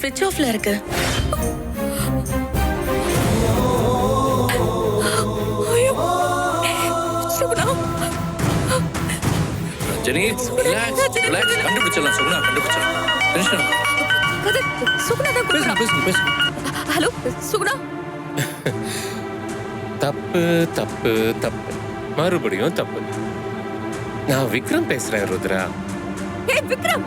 ஸ்விட்ச் ஆஃப்ல இருக்கு. ஜெனி ரிலாக்ஸ் ரிலாக்ஸ் கண்டுபிடிச்சிடலாம் சுகுணா கண்டுபிடிச்சிடலாம். டென்ஷன் சுகுணா தான் பேசுங்க கூப்பிடுறா. பேசுங்க பேசுங்க ஹலோ சுகுணா. தப்பு தப்பு தப்பு. மறுபடியும் தப்பு. நான் விக்ரம் பேசுறேன் ருத்ரா. விக்ரம்.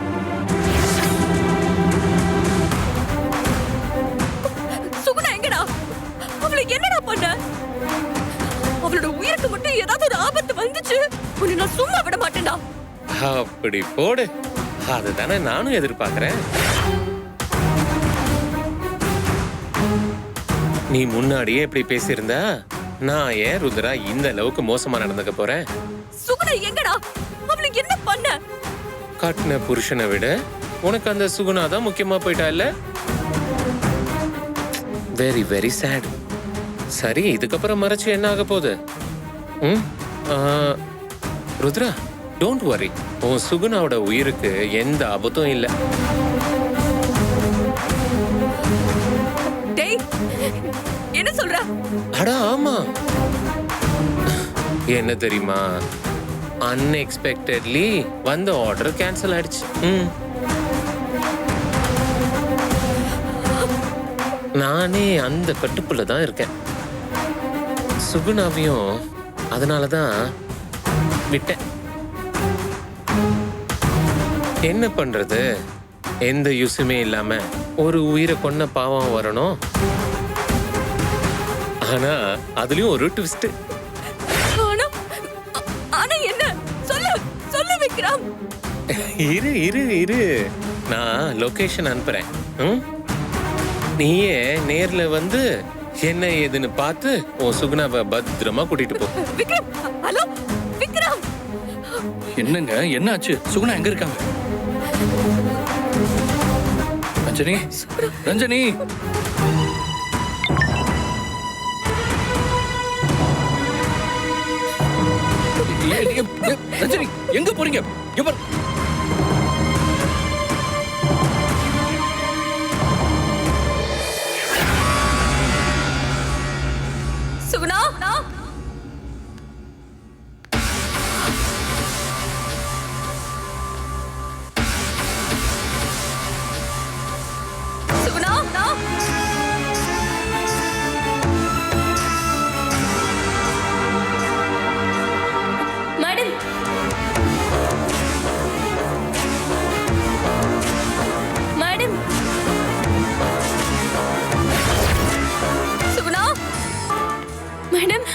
ஏதாவது ஒரு ஆபத்து வந்துச்சு? உன்னை நான் சும்மா விட மாட்டேன்டா. அப்படி போடு. அதுதானே நானும் எதிர்பார்க்கறேன். நீ முன்னாடியே இப்படி பேசியிருந்தா நான் ஏன் ருத்ரா இந்த அளவுக்கு மோசமா நடந்துக்க போறேன்? சுகுணா எங்கடா? அவளை என்ன பண்ண? கட்டின புருஷனை விட உனக்கு அந்த சுகுணா தான் முக்கியமா போயிட்டா இல்ல? வெரி வெரி சேட் சரி இதுக்கப்புறம் மறைச்சு என்ன ஆக போகுது? ருத்ரா டோன்ட் வரி உன் சுகுணாவோட உயிருக்கு எந்த ஆபத்தும் இல்லை. என்ன சொல்ற? அட ஆமா. என்ன தெரியுமா? அன்எக்ஸ்பெக்டட்லி வந்த ஆர்டர் கேன்சல் ஆயிடுச்சு. ம். நானே அந்த கட்டுப்புல தான் இருக்கேன். சுகுணாவையும் அதனால தான் விட்டேன். என்ன பண்றது? எந்த யூஸுமே இல்லாம ஒரு உயிரை கொன்ன பாவம் வரணும். ஆனா அதுலயும் ஒரு ட்விஸ்ட் ஆனா ஆ- ஆனா என்ன? சொல்லு சொல்லு விக்ரம். இரு இரு இரு. நான் லொகேஷன் அனுப்புறேன்? நீயே நேர்ல வந்து என்ன ஏதுன்னு பார்த்து உன் சுகுணாவை பத்திரமா கூட்டிட்டு போ. விக்ரம் ஹலோ விக்ரம். என்னங்க என்னாச்சு? சுகுணா எங்க இருக்காங்க? ரஞ்சனி ரஞ்சனி. ரஞ்சனி எங்க போறீங்க?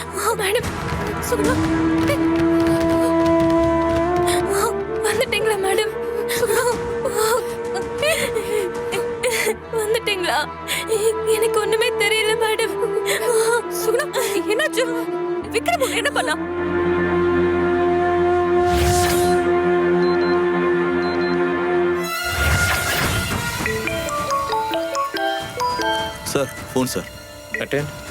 மேடம் மேடம் சுகுணா வந்துட்டீங்களா மேடம்? வந்துட்டீங்களா? எனக்கு ஒண்ணுமே தெரியல மேடம். சுகுணா என்னாச்சு? விக்ரம் என்ன பண்ணா? Sir phone sir. Attend. Hello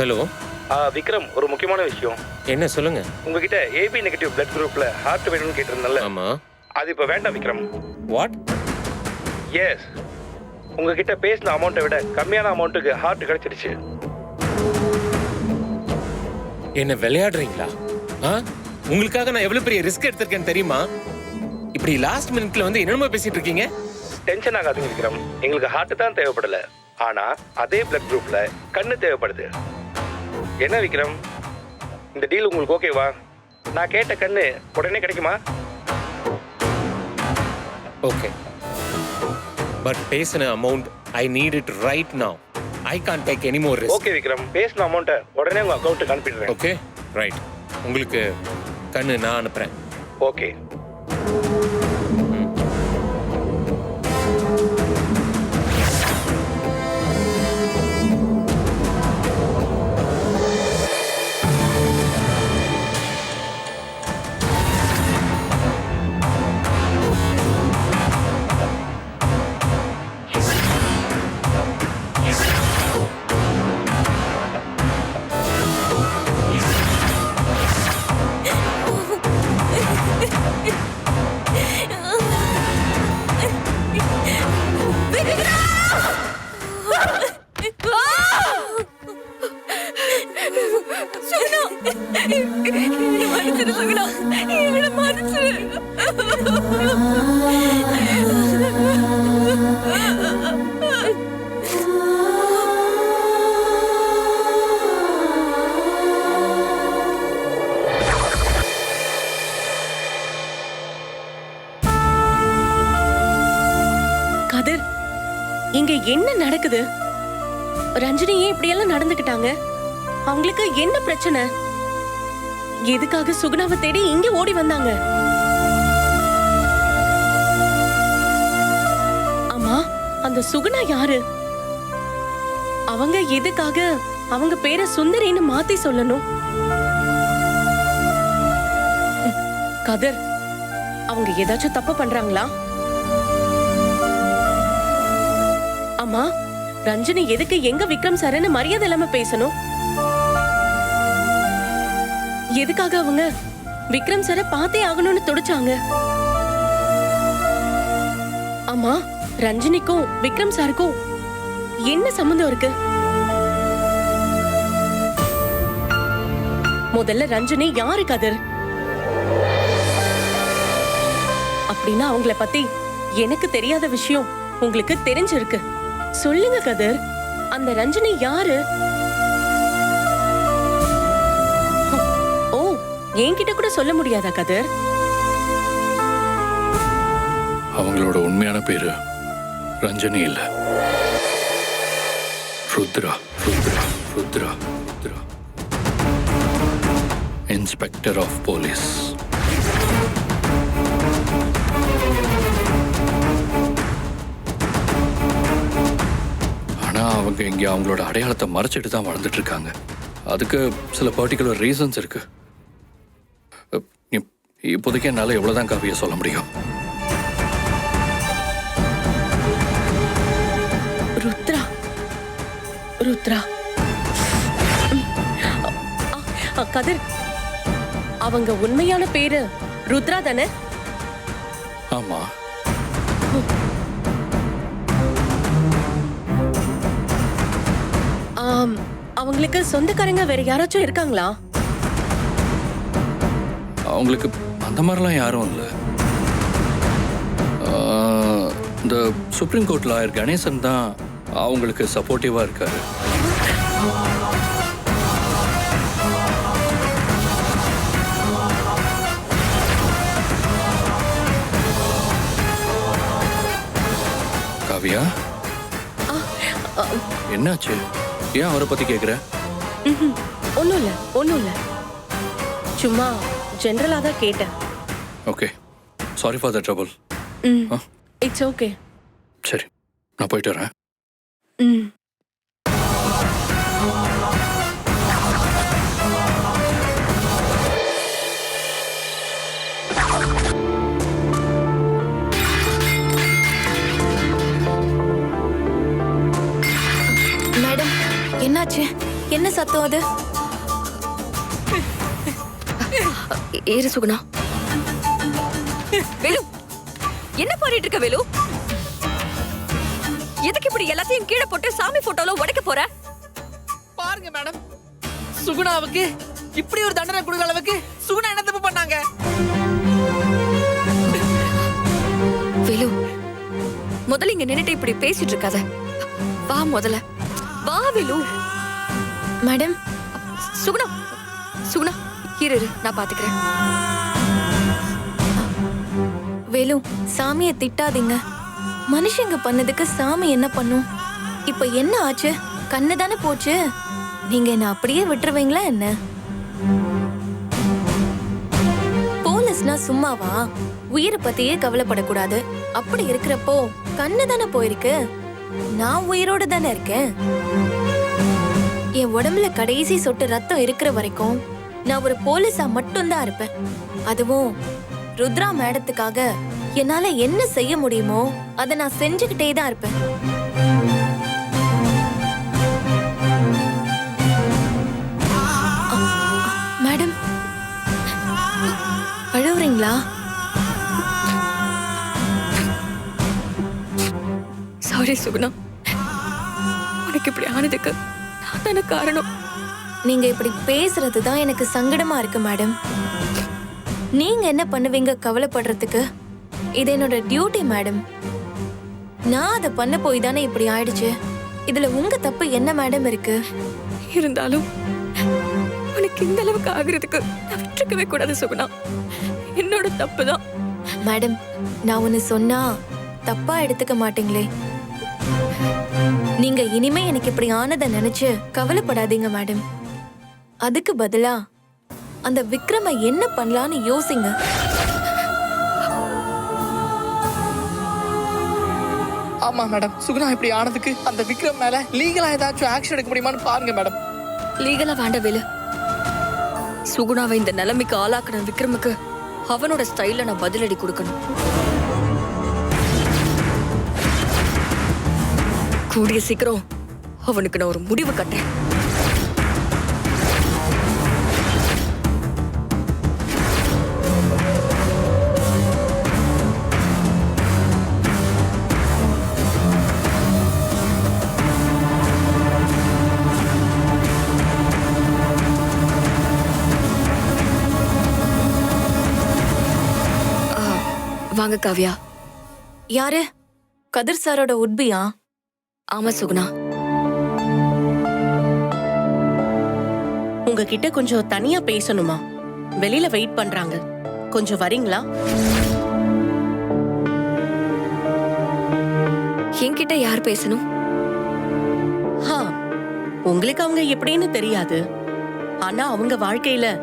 hello Vikram ஒரு முக்கியமான விஷயம். என்ன சொல்லுங்க. உங்ககிட்ட ஏபி நெகட்டிவ் பிளட் குரூப்ல ஹார்ட் வேணும்னு கேட்டிருந்தேன்ல. ஆமா. அது இப்போ வேண்டாம் விக்ரம். வாட் எஸ் உங்ககிட்ட பேசின அமௌண்ட்டை விட கம்மியான அமௌண்ட்டுக்கு ஹார்ட் கிடைச்சிருச்சு. என்ன விளையாடுறீங்களா? ஆ? உங்களுக்காக நான் எவ்வளவு பெரிய ரிஸ்க் எடுத்திருக்கேன்னு தெரியுமா? இப்படி லாஸ்ட் மினிட்ல வந்து என்னமா பேசிட்டு இருக்கீங்க? டென்ஷன் ஆகாதுங்க விக்ரம். எங்களுக்கு ஹார்ட் தான் தேவைப்படல. ஆனா அதே பிளட் குரூப்ல கண்ணு தேவைப்படுது. என்ன விக்ரம்? இந்த டீல் உங்களுக்கு ஓகேவா நான் கேட்ட கண்ணு உடனே கிடைக்குமா? ஓகே பட் பேசின amount I need it right now I can't take any more risk okay Vikram. பேசின அமௌண்ட்டை உடனே உங்க அக்கௌண்ட்டுக்கு அனுப்பிடுறேன். ஓகே ரைட் உங்களுக்கு கண்ணு நான் அனுப்புறேன். ஓகே கதிர் இங்க என்ன நடக்குது? ரஞ்சினி ஏன் இப்படி எல்லாம் நடந்துக்கிட்டாங்க? அவங்களுக்கு என்ன பிரச்சனை? எதுக்காக சுகுணாவை தேடி இங்க ஓடி வந்தாங்க? அந்த சுகுணா யாரு? அவங்க எதுக்காக அவங்க பேரை சுந்தரின்னு மாத்தி சொல்லணும்? கதர் அவங்க ஏதாச்சும் தப்பு பண்றாங்களா? அம்மா ரஞ்சனி எதுக்கு எங்க விக்ரம் சார்னு மரியாதை இல்லாம பேசணும்? எதுக்காக அவங்க விக்ரம் சார பார்த்தே ஆகணும்னு துடிச்சாங்க? அம்மா ரஞ்சினிக்கும் விக்ரம் சாருக்கும் என்ன சம்மந்தம் இருக்கு? முதல்ல ரஞ்சினி யாரு கதிர்? அப்படின்னா அவங்கள பத்தி எனக்கு தெரியாத விஷயம் உங்களுக்கு தெரிஞ்சிருக்கு. சொல்லுங்க கதிர் அந்த ரஞ்சினி யாரு? ஓ என்கிட்ட கூட சொல்ல முடியாதா கதிர்? அவங்களோட உண்மையான பேரு ரஞ்சனி இல்ல. Rudra Rudra Rudra Rudra. Inspector of police ஆனா அவங்க இங்க அவங்களோட அடையாளத்தை மறைச்சிட்டு தான் வளர்ந்துட்டு இருக்காங்க அதுக்கு சில பர்டிகுலர் ரீசன்ஸ் இருக்கு. இப்- இப்போதைக்கு என்னால் எவ்வளோதான் காவியை சொல்ல முடியும்? ருத்ரா. கதிர் அவங்க உண்மையான பேரு ருத்ரா தானே? ஆமா. அவங்களுக்கு சொந்தக்காரங்க வேற யாராச்சும் இருக்காங்களா? அவங்களுக்கு அந்த மாதிரிலாம் யாரும் இல்லை. இந்த சுப்ரீம் கோர்ட் லாயர் கணேசன் தான் அவங்களுக்கு சப்போர்ட்டிவா இருக்காரு. காவியா? என்னாச்சு? ஏன் அவரை பத்தி கேக்குற. ஒண்ணும் இல்ல ஒண்ணும் இல்ல சும்மா ஜெனரலா தான் கேட்டேன். Okay. Sorry for the trouble. It's okay சரி நான் போயிட்டு வரேன். ம். மேடம் என்னாச்சு? என்ன சத்தம் அது? ஏறு சுகுணா. வேலு என்ன பண்ணிட்டு இருக்க வேலு? எதுக்கு இப்படி எல்லாத்தையும் கீழே போட்டு சாமி போட்டோல உடைக்க போற? பாருங்க மேடம். சுகுணாவுக்கு இப்படி ஒரு தண்டனை கொடுக்குற அளவுக்கு சுகுணா என்ன தப்பு பண்ணாங்க? வேலு முதல்ல இங்க நின்னுட்டு இப்படி பேசிட்டு இருக்காத. வா முதல்ல. வா வேலு. மேடம். சுகுணா சுகுணா இரு இரு, நான் பாத்துக்கிறேன். வேலு சாமியை திட்டாதீங்க. மனுஷங்க பண்ணதுக்கு சாமி என்ன பண்ணும்? இப்ப என்ன ஆச்சு? கண்ணு தானே போச்சு. நீங்க என்ன அப்படியே விட்டுருவீங்களா என்ன? போலீஸ்னா சும்மாவா? உயிரை பத்தியே கவலைப்படக்கூடாது. அப்படி இருக்கிறப்போ கண்ணு தானே போயிருக்கு. நான் உயிரோடு தானே இருக்கேன். என் உடம்புல கடைசி சொட்டு ரத்தம் இருக்கிற வரைக்கும் நான் ஒரு போலீஸா மட்டும்தான் இருப்பேன். அதுவும் ருத்ரா மேடத்துக்காக என்னால என்ன செய்ய முடியுமோ அதை நான் செஞ்சுக்கிட்டே தான் இருப்பேன். மேடம் அழுவுறீங்களா சாரி சுகுணா. உனக்கு இப்படி ஆனதுக்கு நான் தானே காரணம். நீங்க இப்படி பேசுறது தான் எனக்கு சங்கடமா இருக்கு மேடம். நீங்க என்ன பண்ணுவீங்க கவலைப்படுறதுக்கு? இது என்னோட டியூட்டி மேடம் நான் அதை பண்ண போய் தானே இப்படி ஆயிடுச்சு? இதுல உங்க தப்பு என்ன மேடம் இருக்கு? இருந்தாலும் உனக்கு இந்த அளவுக்கு ஆகுறதுக்கு நான் விட்டுருக்கவே கூடாது சுகுணா. என்னோட தப்பு தான். மேடம் நான் ஒன்னு சொன்னா தப்பா எடுத்துக்க மாட்டீங்களே. நீங்க இனிமே எனக்கு இப்படி ஆனதை நினைச்சு கவலைப்படாதீங்க மேடம் அதுக்கு பதிலா அந்த விக்ரம என்ன பண்ணலான்னு யோசிங்க. ஆமா மேடம் சுகுணா இப்படி ஆனதுக்கு அந்த விக்ரம் மேல லீகலா ஏதாச்சும் ஆக்ஷன் எடுக்க முடியுமான்னு பாருங்க மேடம் லீகலா வேண்ட வேலு. சுகுணாவை இந்த நிலைமைக்கு ஆளாக்குன விக்ரமுக்கு அவனோட ஸ்டைல நான் பதிலடி கொடுக்கணும். கூடிய சீக்கிரம் அவனுக்கு நான் ஒரு முடிவு கட்டேன் காவ்யா? யாரு? கதிர் சாரோட உட்பியா? ஆமா சுகுணா. உங்ககிட்ட கொஞ்சம் தனியா பேசணுமா? வெளியில வெயிட் பண்றாங்க. கொஞ்சம் வரீங்களா? என்கிட்ட யார் பேசணும்? ஹா உங்களுக்கு அவங்க எப்படின்னு தெரியாது. ஆனா அவங்க வாழ்க்கையில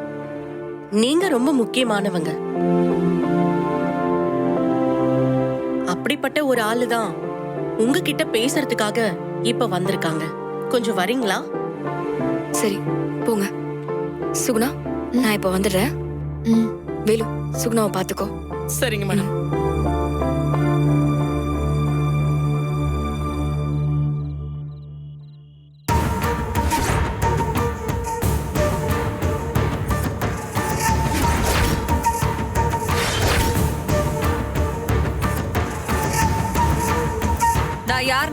நீங்க ரொம்ப முக்கியமானவங்க. அப்படிப்பட்ட ஒரு ஆளு தான் உங்ககிட்ட பேசுறதுக்காக இப்ப வந்திருக்காங்க. கொஞ்சம் வரீங்களா? சரி போங்க. சுகுணா நான் இப்ப வந்துடுறேன். ம். வேலு சுகுணாவை பாத்துக்கோ சரிங்க மேடம்.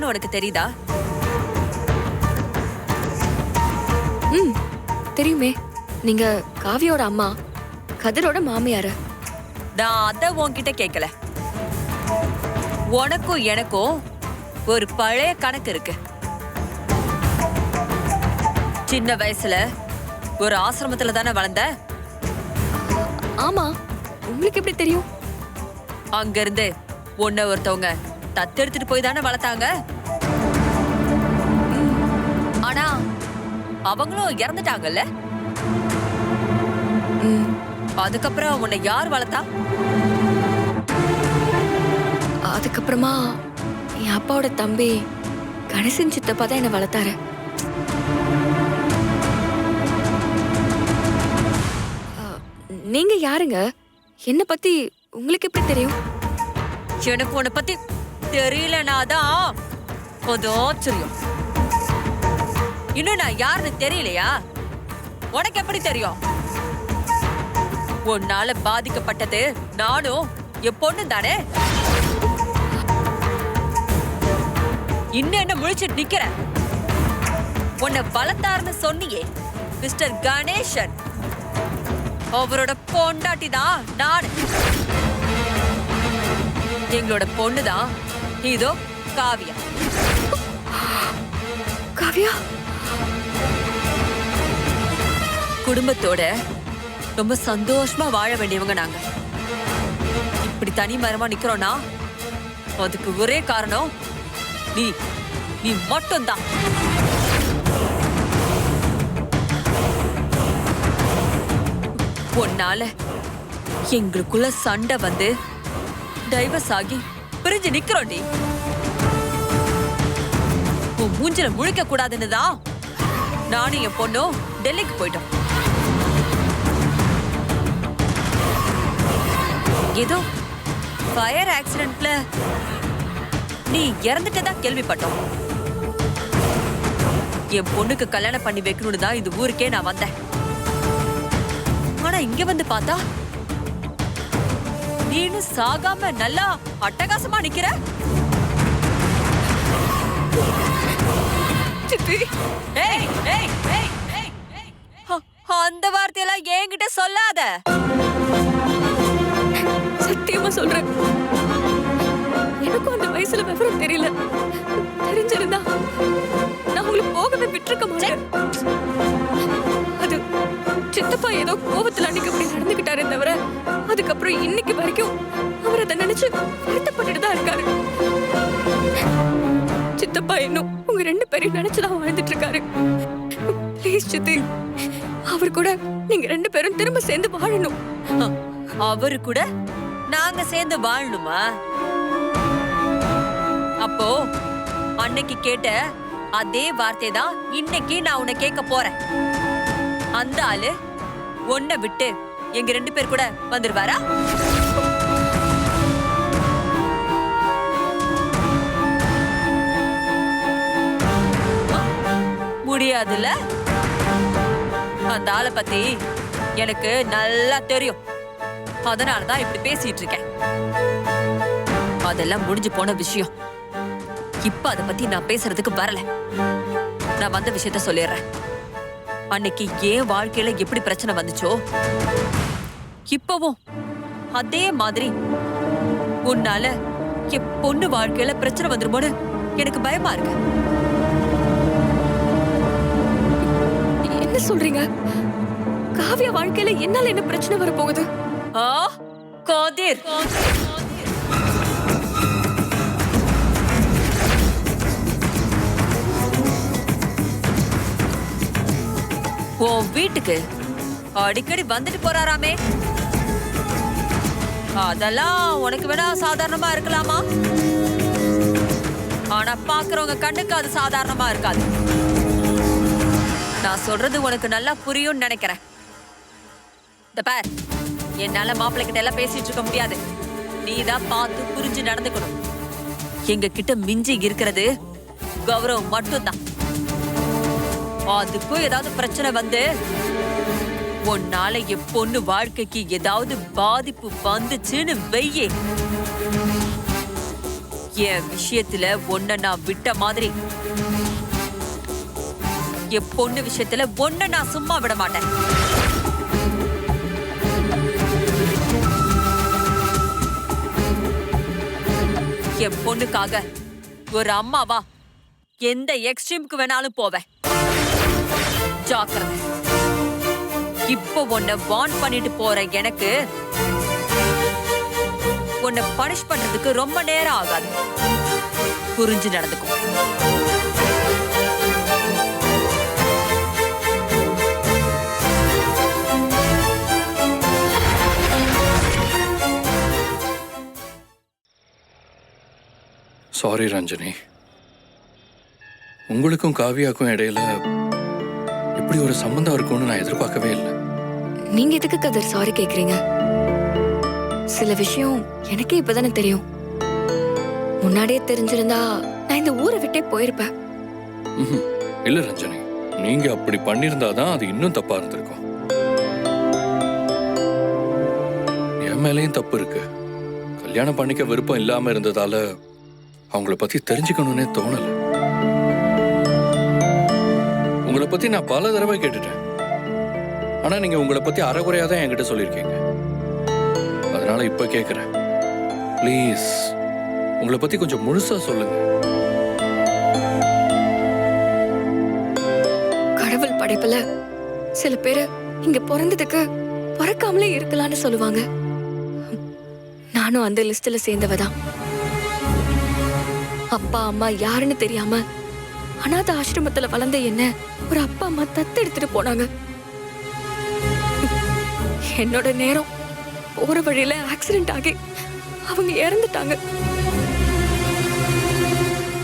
யாருன்னு உனக்கு தெரியுதா? ம் தெரியுமே. நீங்க காவியோட அம்மா கதிரோட மாமியாரு. நான் அத உன்கிட்ட கேட்கல உனக்கும் எனக்கும் ஒரு பழைய கணக்கு இருக்கு. சின்ன வயசுல ஒரு ஆசிரமத்துல தானே வளர்ந்த? ஆமா உங்களுக்கு எப்படி தெரியும்? அங்க இருந்து உன்னை ஒருத்தவங்க தத்தெடுத்துட்டு போய் தானே வளர்த்தாங்க. ஆனா அவங்களும் இறந்துட்டாங்கல்ல? அதுக்கப்புறம் உன்னை யார் வளர்த்தா? அதுக்கப்புறமா என் அப்பாவோட தம்பி கணேசன் சித்தப்பா தான் என்னை வளர்த்தாரு. நீங்க யாருங்க? என்ன பத்தி உங்களுக்கு எப்படி தெரியும்? எனக்கு உன்னை பத்தி தெரியலனாதான் கொஞ்சம் ஆச்சரியம் இன்னும் நான் யாருன்னு தெரியலையா? உனக்கு எப்படி தெரியும்? உன்னால பாதிக்கப்பட்டது நானும் என் பொண்ணு தானே? இன்னும் என்ன முழிச்சிட்டு நிக்கிற? உன்னை வளர்த்தாருன்னு சொன்னியே மிஸ்டர் கணேசன். அவரோட பொண்டாட்டி தான் நான். எங்களோட பொண்ணு தான் இதோ காவியா. காவியா? குடும்பத்தோட ரொம்ப சந்தோஷமா வாழ வேண்டியவங்க நாங்க. இப்படி தனி மரமா நிக்கிறோம்னா அதுக்கு ஒரே காரணம் நீ நீ மட்டும்தான். உன்னால எங்களுக்குள்ள சண்டை வந்து டைவர்ஸ் ஆகி பிரிஞ்சு நிக்கிறோண்டி உன் மூஞ்சில முழிக்க கூடாதுன்னு தான் நானும் என் பொண்ணும் டெல்லிக்கு போயிட்டோம். ஏதோ ஃபயர் ஆக்சிடென்ட்ல நீ இறந்துட்டதா கேள்விப்பட்டோம். என் பொண்ணுக்கு கல்யாணம் பண்ணி வைக்கணும்னு தான் இந்த ஊருக்கே நான் வந்தேன். ஆனா இங்க வந்து பார்த்தா நீனு சாகாம நல்லா அட்டகாசமா நிக்கிற? அந்த வார்த்தையெல்லாம் என்கிட்ட சொல்லாத. சத்தியமா சொல்றேன். எனக்கும் அந்த வயசுல விவரம் தெரியல. தெரிஞ்சிருந்தா நான் உங்களுக்கு போகவே விட்டுருக்க மாட்டேன். அது சித்தப்பா ஏதோ கோபத்துல அன்னைக்கு அப்படி நடந்துகிட்டாரே தவிர அதுக்கப்புறம் இன்னைக்கு வரைக்கும் அவர் அதை நினைச்சு வருத்தப்பட்டுட்டு தான் இருக்காரு. சித்தப்பா இன்னும் உங்க ரெண்டு பேரையும் நினைச்சுதான் வாழ்ந்துட்டு இருக்காரு. ப்ளீஸ் சித்தி அவர் கூட நீங்க ரெண்டு பேரும் திரும்ப சேர்ந்து வாழணும். அவரு கூட? நாங்க சேர்ந்து வாழணுமா? அப்போ அன்னைக்கு கேட்ட அதே வார்த்தை தான் இன்னைக்கு நான் உன்னை கேட்க போறேன். அந்த ஆளு உன்னை விட்டு எங்க ரெண்டு பேர் கூட வந்துருவாரா? முடியாதுல்ல? அந்த ஆளை பத்தி எனக்கு நல்லா தெரியும். அதனால தான் இப்படி பேசிட்டு இருக்கேன். அதெல்லாம் முடிஞ்சு போன விஷயம். இப்ப அத பத்தி நான் பேசுறதுக்கு வரல. நான் வந்த விஷயத்த சொல்லிடுறேன். அன்னைக்கு ஏன் வாழ்க்கையில எப்படி பிரச்சனை வந்துச்சோ இப்பவும் அதே மாதிரி உன்னால என் பொண்ணு வாழ்க்கையில பிரச்சனை வந்துருமோன்னு எனக்கு பயமா இருக்கு. என்ன சொல்றீங்க? காவியா வாழ்க்கையில என்னால என்ன பிரச்சனை வர போகுது ஆ காதிர். உன் வீட்டுக்கு. அடிக்கடி வந்துட்டு போறாராமே. அதெல்லாம் உனக்கு வேணா சாதாரணமா இருக்கலாமா? ஆனா பாக்குறவங்க கண்ணுக்கு அது சாதாரணமா இருக்காது. நான் சொல்றது உனக்கு நல்லா புரியும்னு நினைக்கிறேன். இந்த பேர். என்னால மாப்பிள்ளை கிட்ட எல்லாம் பேசிட்டு இருக்க முடியாது. நீ தான் பார்த்து புரிஞ்சு நடந்துக்கணும். எங்க கிட்ட மிஞ்சி இருக்கிறது கௌரவம் மட்டும்தான். அதுக்கும் ஏதாவது பிரச்சனை வந்து உன்னால என் பொண்ணு வாழ்க்கைக்கு ஏதாவது பாதிப்பு வந்துச்சுன்னு வெய்யே. என் விஷயத்துல ஒன்ன நான் விட்ட மாதிரி. என் பொண்ணு விஷயத்துல ஒன்ன நான் சும்மா விட மாட்டேன். என் பொண்ணுக்காக. ஒரு அம்மாவா? எந்த எக்ஸ்ட்ரீமுக்கு வேணாலும் போவேன் ஜாக்கிரதை. இப்போ உன்னை வான் பண்ணிட்டு போற எனக்கு உன்னை பனிஷ் பண்றதுக்கு ரொம்ப நேரம் ஆகாது. புரிஞ்சு நடந்துக்கும் சாரி ரஞ்சனி. உங்களுக்கும் காவியாக்கும் இடையில இப்படி ஒரு சம்பந்தம் இருக்கும்னு நான் எதிர்பார்க்கவே இல்லை. நீங்க எதுக்கு கதர் சாரி கேக்குறீங்க? சில விஷயம் எனக்கே இப்பதானே தெரியும். முன்னாடியே தெரிஞ்சிருந்தா நான் இந்த ஊரை விட்டே போயிருப்பேன். இல்ல ரஞ்சனி நீங்க அப்படி பண்ணியிருந்தாதான் அது இன்னும் தப்பா இருந்திருக்கும். என் மேலேயும் தப்பு இருக்கு. கல்யாணம் பண்ணிக்க விருப்பம் இல்லாம இருந்ததால அவங்கள பத்தி தெரிஞ்சுக்கணும்னே தோணல. உங்களை பத்தி நான் பல தடவை கேட்டுட்டேன். ஆனா நீங்க உங்களை பத்தி அறகுறையா தான் என்கிட்ட சொல்லியிருக்கீங்க. அதனால இப்ப கேக்குறேன். ப்ளீஸ் உங்களை பத்தி கொஞ்சம் முழுசா சொல்லுங்க. கடவுள் படைப்புல சில பேரு இங்க பிறந்ததுக்கு பிறக்காமலே இருக்கலாம்னு சொல்லுவாங்க. நானும் அந்த லிஸ்ட்ல சேர்ந்தவதான். அப்பா அம்மா யாருன்னு தெரியாம அநாத ஆசிரமத்துல வளர்ந்த என்ன ஒரு அப்பா அம்மா தத்து எடுத்துட்டு போனாங்க. என்னோட நேரம் போற வழியில ஆக்சிடென்ட் ஆகி அவங்க இறந்துட்டாங்க.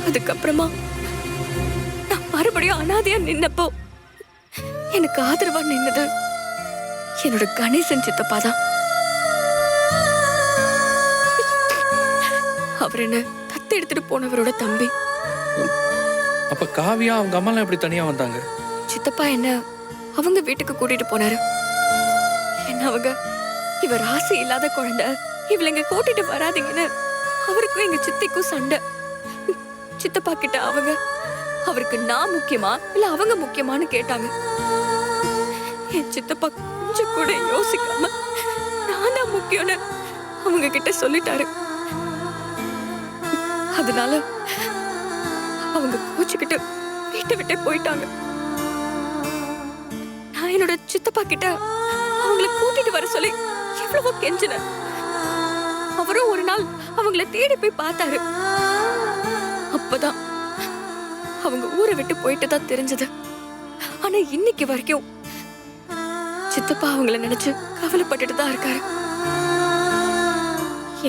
அதுக்கப்புறமா நான் மறுபடியும் அனாதையா நின்னப்போ எனக்கு ஆதரவா நின்னது என்னோட கணேசன் சித்தப்பா தான். அவர் என்ன தத்து எடுத்துட்டு போனவரோட தம்பி. அப்ப காவியா அவங்க அம்மாலாம் எப்படி தனியா வந்தாங்க? சித்தப்பா என்ன அவங்க வீட்டுக்கு கூட்டிட்டு போனாரு. என்ன அவங்க? இவ ராசி இல்லாத குழந்தை. இவள இங்க கூட்டிட்டு வராதீங்கன்னு அவருக்கும் எங்க சித்திக்கும் சண்டை. சித்தப்பா கிட்ட அவங்க அவருக்கு நான் முக்கியமா இல்ல அவங்க முக்கியமான்னு கேட்டாங்க. என் சித்தப்பா கொஞ்சம் கூட யோசிக்காம நான் தான் முக்கியம்னு அவங்க கிட்ட சொல்லிட்டாரு. இருந்ததுனால அவங்க கோச்சுக்கிட்டு வீட்டை விட்டே போயிட்டாங்க. நான் என்னோட சித்தப்பா கிட்ட அவங்கள கூட்டிட்டு வர சொல்லி எவ்வளவோ கெஞ்சினேன். அவரும் ஒரு நாள் அவங்கள தேடி போய் பார்த்தாரு. அப்பதான் அவங்க ஊரை விட்டு போயிட்டு தான் தெரிஞ்சது. ஆனா இன்னைக்கு வரைக்கும் சித்தப்பா அவங்கள நினைச்சு கவலைப்பட்டுட்டு தான் இருக்காரு.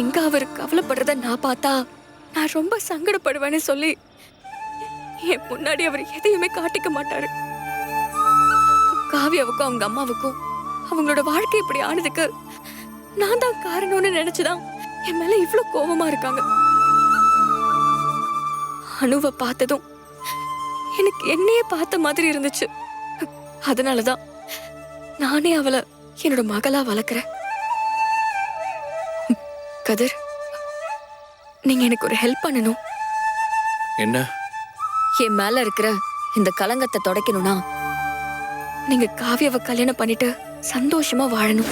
எங்க அவர் கவலைப்படுறத நான் பார்த்தா நான் ரொம்ப சங்கடப்படுவேன்னு சொல்லி என் முன்னாடி அவர் எதையுமே காட்டிக்க மாட்டாரு. காவியாவுக்கும் அவங்க அம்மாவுக்கும் அவங்களோட வாழ்க்கை இப்படி ஆனதுக்கு நான் தான் காரணம்னு நினைச்சுதான் என் மேல இவ்வளவு கோபமா இருக்காங்க. அணுவை பார்த்ததும் எனக்கு என்னையே பார்த்த மாதிரி இருந்துச்சு. அதனாலதான் நானே அவளை என்னோட மகளா வளர்க்குறேன். கதிர் நீங்க எனக்கு ஒரு ஹெல்ப் பண்ணணும். என்ன? என் மேல இருக்கிற இந்த கலங்கத்தை துடைக்கணும்னா நீங்க காவியாவை கல்யாணம் பண்ணிட்டு சந்தோஷமா வாழணும்.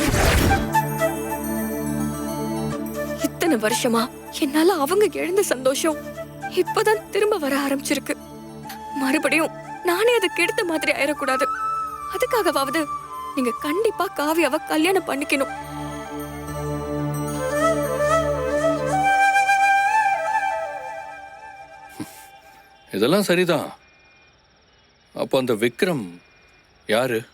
இத்தனை வருஷமா என்னால அவங்க இழந்த சந்தோஷம் இப்பதான் திரும்ப வர ஆரம்பிச்சிருக்கு. மறுபடியும் நானே அதை கெடுத்த மாதிரி ஆயிடக்கூடாது அதுக்காகவாவது நீங்க கண்டிப்பா காவியாவை கல்யாணம் பண்ணிக்கணும். இதெல்லாம் சரிதான். அப்போ அந்த விக்ரம் யாரு?